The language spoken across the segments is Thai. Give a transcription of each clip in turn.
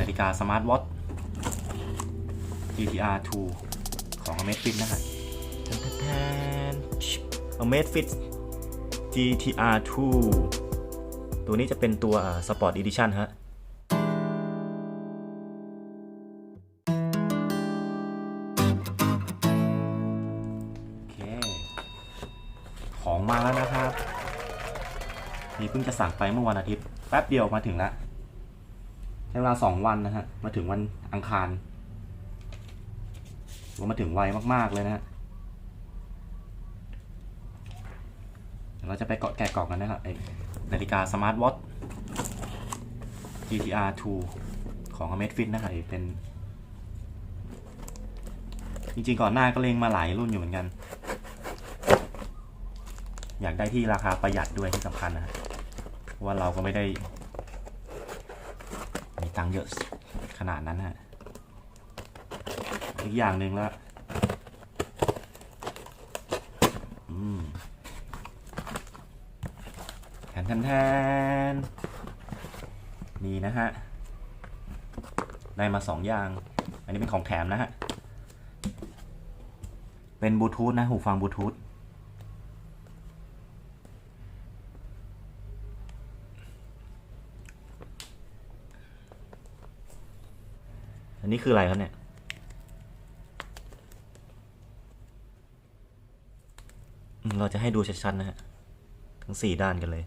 นาฬิกาสมาร์ทวอท GTR 2 ของ Amazfit นะฮะแทนแทน Amazfit GTR 2 ตัวนี้จะเป็นตัว Sport Edition ฮะ โอเค ของมาแล้วนะครับ นี่เพิ่งจะสั่งไปเมื่อวันอาทิตย์ แป๊บเดียวมาถึงละใช้เวลาสองวันนะฮะ มาถึงวันอังคารว่ามาถึงไวมากๆเลยนะฮะเราจะไปเกาะแกะกล่องกันนะครับไอนาฬิกาสมาร์ทวอท GTR 2 ของ Amazfit นะครับเป็น จริงๆ ก่อนหน้าก็เลงมาหลายรุ่นอยู่เหมือนกัน อยากได้ที่ราคาประหยัดด้วยที่สำคัญนะว่าเราก็ไม่ได้ังเยอะขนาดนั้นฮะอีกอย่างหนึ่งแล้วอืมแทนแทนแทนนี่นะฮะ ได้มาสองอย่าง อันนี้เป็นของแถมนะฮะ เป็นบลูทูธนะ หูฟังบลูทูธ อันนี้คืออะไรครับเนี่ย เราจะให้ดูชัดๆนะฮะ ทั้งสี่ด้านกันเลย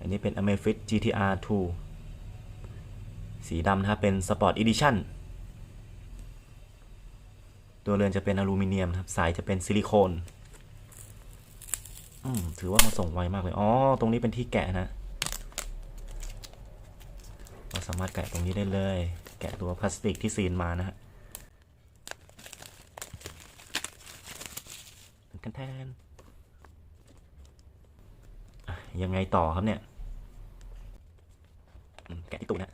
อันนี้เป็น Amazfit GTR 2 สีดำนะครับเป็น Sport Edition ตัวเรือนจะเป็นอลูมิเนียมครับ สายจะเป็นซิลิโคน ถือว่ามาส่งไวมากเลย อ๋อ ตรงนี้เป็นที่แกะนะ เราสามารถแกะตรงนี้ได้เลย แกะตัวพลาสติกที่ซีนมานะฮะแทนแทน ยังไงต่อครับเนี่ย แกะที่ตูนะ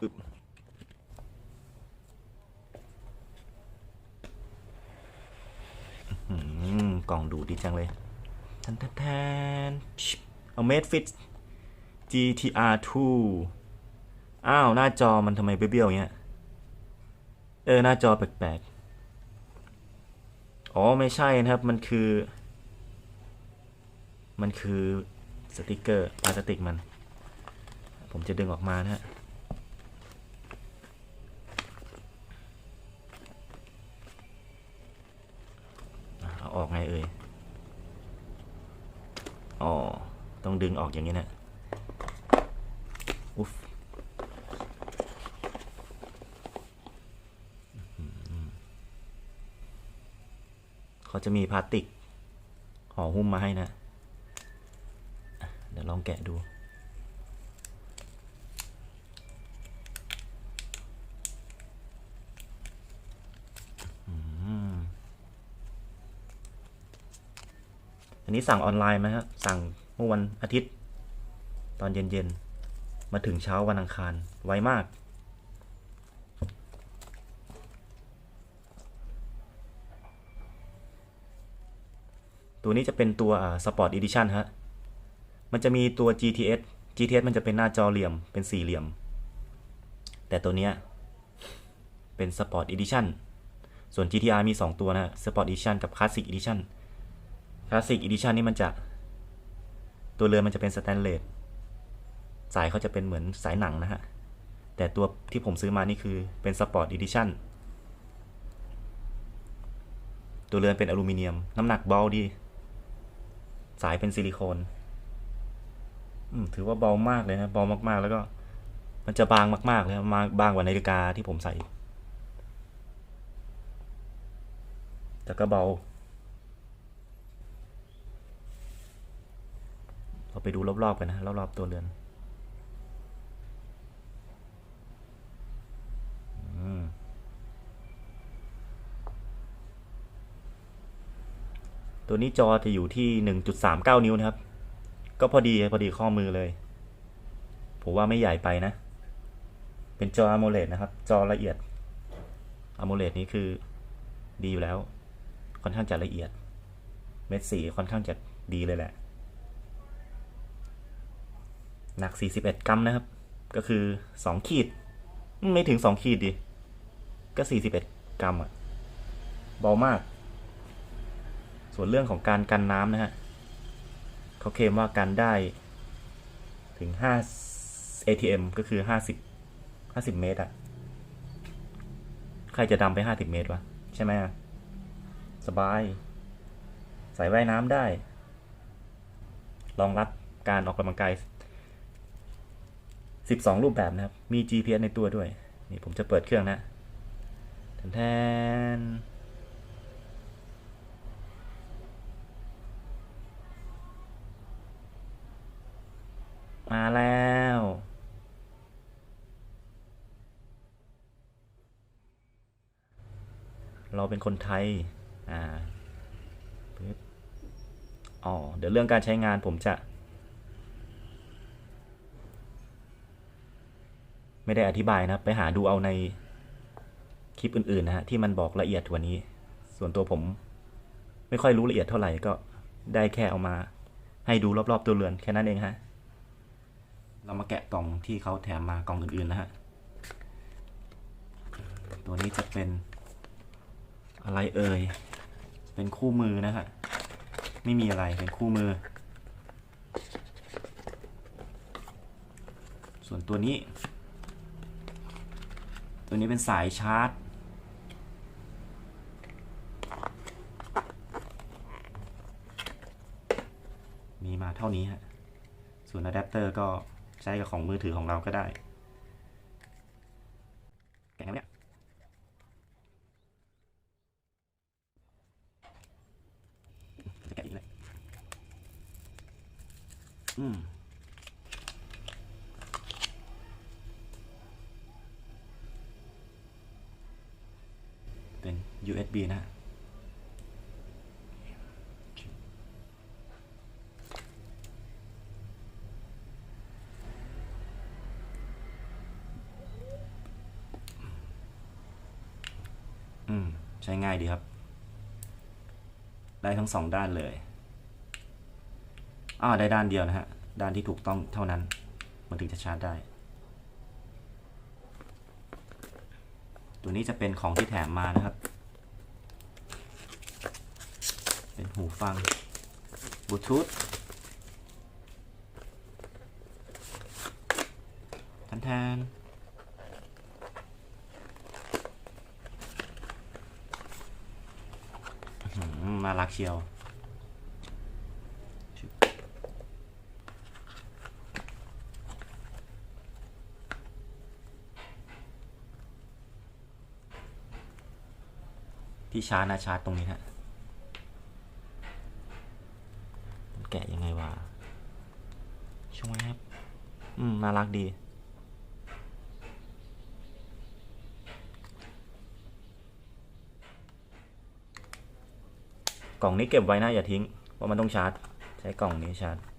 อึบอื้อหือ กล่องดูดีจังเลยแทนแทนแทนชิบ Amazfit GTR 2อ้าว หน้าจอมันทำไมเบี้ยวๆเงี้ย เออ หน้าจอแปลกๆ อ๋อ ไม่ใช่นะครับ มันคือ มันคือสติกเกอร์พลาสติกมัน ผมจะดึงออกมานะฮะ อะเอาออก ไงเอ่ย อ๋อ ต้องดึงออกอย่างนี้นะอุ๊ฟหือเขาจะมีพลาสติกห่อหุ้มมาให้นะ เดี๋ยวลองแกะดู อืม อันนี้สั่งออนไลน์ไหมครับสั่งเมื่อวันอาทิตย์ ตอนเย็นๆ มาถึงเช้าวันอังคาร ไวมาก ตัวนี้จะเป็นตัวอ่า Sport Edition ฮะ มันจะมีตัว GTS GTS มันจะเป็นหน้าจอเหลี่ยมเป็นสี่เหลี่ยม แต่ตัวเนี้ยเป็น Sport Edition ส่วน GTR มี 2 ตัวนะ Sport Edition กับ Classic Edition คลาสสิกอีดิชันนี่มันจะ ตัวเรือมันจะเป็นสแตนเลสสายเขาจะเป็นเหมือนสายหนังนะฮะ แต่ตัวที่ผมซื้อมานี่คือเป็นสปอร์ตอีดิชันตัวเรือนเป็นอลูมิเนียม น้ำหนักเบาดี สายเป็นซิลิโคนถือว่าเบามากเลยนะ เบามากๆ แล้วก็ มันจะบางมากๆเลยมาบางกว่านาฬิกาที่ผมใส่แต่ก็เบา เราไปดูรอบๆกันนะ รอบๆตัวเรือนตัวนี้จอจะอยู่ที่ 1.39 นิ้วนะครับ ก็พอดีพอดีข้อมือเลย ผมว่าไม่ใหญ่ไปนะ เป็นจอ AMOLED นะครับ จอละเอียด AMOLED นี้คือดีอยู่แล้ว ค่อนข้างจะละเอียด เม็ดสีค่อนข้างจะดีเลยแหละ หนัก 41 กรัมนะครับ ก็คือ 2 ขีด ไม่ถึง 2 ขีดดิ ก็ 41 กรัมอะเบามาก ส่วนเรื่องของการกันน้ำนะฮะเขาเคลมว่ากันได้ถึง 5 ATM ก็คือ 50 50 เมตรอะใครจะดำไป 50 เมตรวะ ใช่ไหมอะสบาย ใส่ว่ายน้ำได้ รองรับการออกกำลังกาย 12 รูปแบบนะครับ มี GPS ในตัวด้วย นี่ผมจะเปิดเครื่องนะแทนมาแล้ว เราเป็นคนไทย อ่า อ๋อ เดี๋ยวเรื่องการใช้งานผมจะ ไม่ได้อธิบายนะ ไปหาดูเอาในคลิปอื่นๆนะฮะที่มันบอกละเอียดกว่านี้ ส่วนตัวผม ไม่ค่อยรู้ละเอียดเท่าไหร่ก็ได้แค่เอามา ให้ดูรอบๆตัวเรือนแค่นั้นเองฮะเรามาแกะกล่องที่เขาแถมมากล่องอื่นๆนะฮะตัวนี้จะเป็นอะไรเอ่ย เป็นคู่มือนะฮะ ไม่มีอะไร เป็นคู่มือ ส่วนตัวนี้ ตัวนี้เป็นสายชาร์จ มีมาเท่านี้ฮะ ส่วนอะแดปเตอร์ก็ใช้กับของมือถือของเราก็ได้ แกะไงวะเนี่ย จะแกะอีกเลยอืม เป็น USB นะฮะอืม ใช้ง่ายดีครับ ได้ทั้งสองด้านเลยอ่าได้ด้านเดียวนะฮะ ด้านที่ถูกต้องเท่านั้น มันถึงจะชาร์จได้ ตัวนี้จะเป็นของที่แถมมานะครับ เป็นหูฟังบลูทูธทันทนน่ารักเชียวที่ชาร์จนะชาร์จตรงนี้ฮะมัน แกะยังไงวะช่วยครับ อืม น่ารักดี กล่องนี้เก็บไว้นะอย่าทิ้ง เพราะมันต้องชาร์จ ใช้กล่องนี้ชาร์จ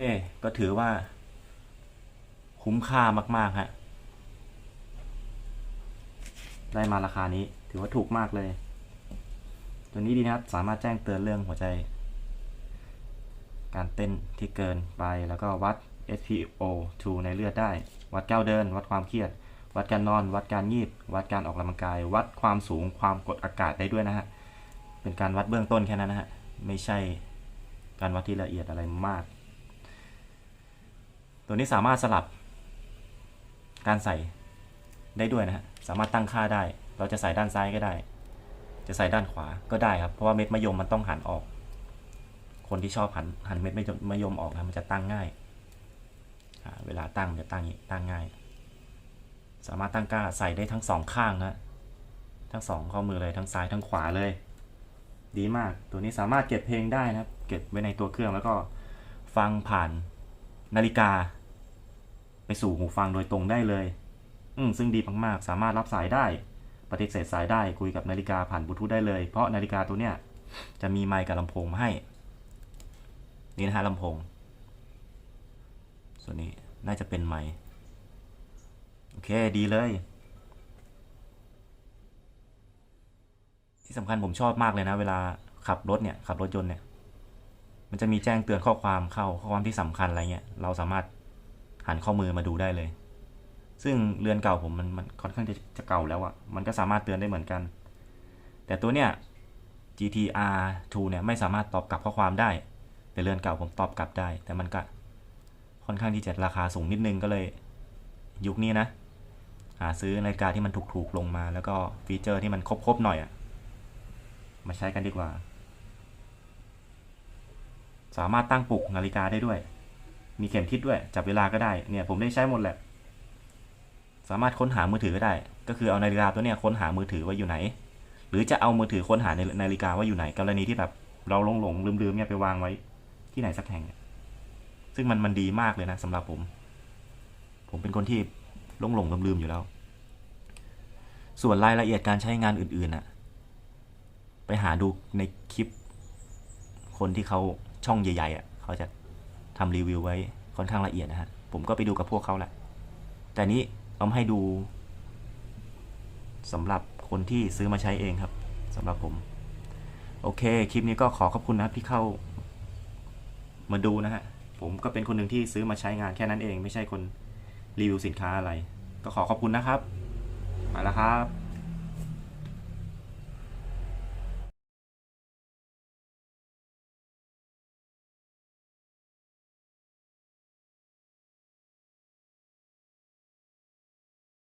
เอ๊ ก็ถือว่า คุ้มค่ามากๆฮะได้มาราคานี้ถือว่าถูกมากเลย ตัวนี้ดีนะครับ สามารถแจ้งเตือนเรื่องหัวใจ การเต้นที่เกินไปแล้วก็วัด SpO2 ในเลือดได้ วัดก้าวเดิน วัดความเครียด วัดการนอน วัดการงีบ วัดการออกกำลังกาย วัดความสูงความกดอากาศได้ด้วยนะฮะ เป็นการวัดเบื้องต้นแค่นั้นนะฮะ ไม่ใช่การวัดที่ละเอียดอะไรมาก ตัวนี้สามารถสลับการใส่ได้ด้วยนะฮะ สามารถตั้งค่าได้ เราจะใส่ด้านซ้ายก็ได้ จะใส่ด้านขวาก็ได้ครับ เพราะว่าเม็ดมะยมมันต้องหันออก คนที่ชอบหันหันเม็ดมะยมมะยมออกนะมันจะตั้งง่าย เวลาตั้งจะตั้งอย่างนี้ตั้งง่าย สามารถตั้งค่าใส่ได้ทั้งสองข้างนะทั้งสองข้อมือเลยทั้งซ้ายทั้งขวาเลย ดีมาก ตัวนี้สามารถเก็บเพลงได้นะครับ เก็บไว้ในตัวเครื่องแล้วก็ฟังผ่านนาฬิกา ไปสู่หูฟังโดยตรงได้เลย อืซึ่งดีมากๆ สามารถรับสายได้ ปฏิเสธสายได้คุยกับนาฬิกาผ่านบลูทูธได้เลย เพราะนาฬิกาตัวเนี้ยจะมีไมค์กับลำโพงมาให้ นี่นะฮะลำโพง ส่วนนี้น่าจะเป็นไมค์โอเคดีเลย ที่สำคัญผมชอบมากเลยนะ เวลาขับรถเนี่ยขับรถยนต์เนี่ยมันจะมีแจ้งเตือนข้อความเข้าข้อความที่สำคัญอะไรเงี้ยเราสามารถ หันข้อมือมาดูได้เลย ซึ่งเรือนเก่าผมมันมันค่อนข้างจะจะเก่าแล้วอะ่ะ มันก็สามารถเตือนได้เหมือนกัน แต่ตัวเนี้ย GTR 2เนี่ยไม่สามารถตอบกลับข้อความได้ แต่เรือนเก่าผมตอบกลับได้ แต่มันก็ค่อนข้างที่จะราคาสูงนิดนึงก็เลย ยุคนี้นะ หาซื้อนาฬิกาที่มันถูกๆลงมา แล้วก็ฟีเจอร์ที่มันครบๆหน่อยอะมาใช้กันดีกว่า สามารถตั้งปลุกนาฬิกาได้ด้วย มีเข็มทิศด้วย จับเวลาก็ได้ เนี่ยผมได้ใช้หมดแหละ สามารถค้นหามือถือก็ได้ ก็คือเอานาฬิกาตัวเนี้ยค้นหามือถือว่าอยู่ไหน หรือจะเอามือถือค้นหาในนาฬิกาว่าอยู่ไหนกรณีที่แบบเราหลงหลงลืมลืมเนี่ยไปวางไว้ที่ไหนสักแห่ง ซึ่งมันมันดีมากเลยนะสำหรับผม ผมเป็นคนที่หลงหลงลืมลืมอยู่แล้ว ส่วนรายละเอียดการใช้งานอื่นๆน่ะ ไปหาดูในคลิป คนที่เขาช่องใหญ่ๆอะเขาจะ ทำรีวิวไว้ค่อนข้างละเอียดนะฮะ ผมก็ไปดูกับพวกเขาแหละ แต่นี้เอามาให้ดูสำหรับคนที่ซื้อมาใช้เองครับสำหรับผม โอเค คลิปนี้ก็ขอขอบคุณนะครับที่เข้า มาดูนะฮะ ผมก็เป็นคนหนึ่งที่ซื้อมาใช้งานแค่นั้นเอง ไม่ใช่คนรีวิวสินค้าอะไร ก็ขอขอบคุณนะครับ มาแล้วครับ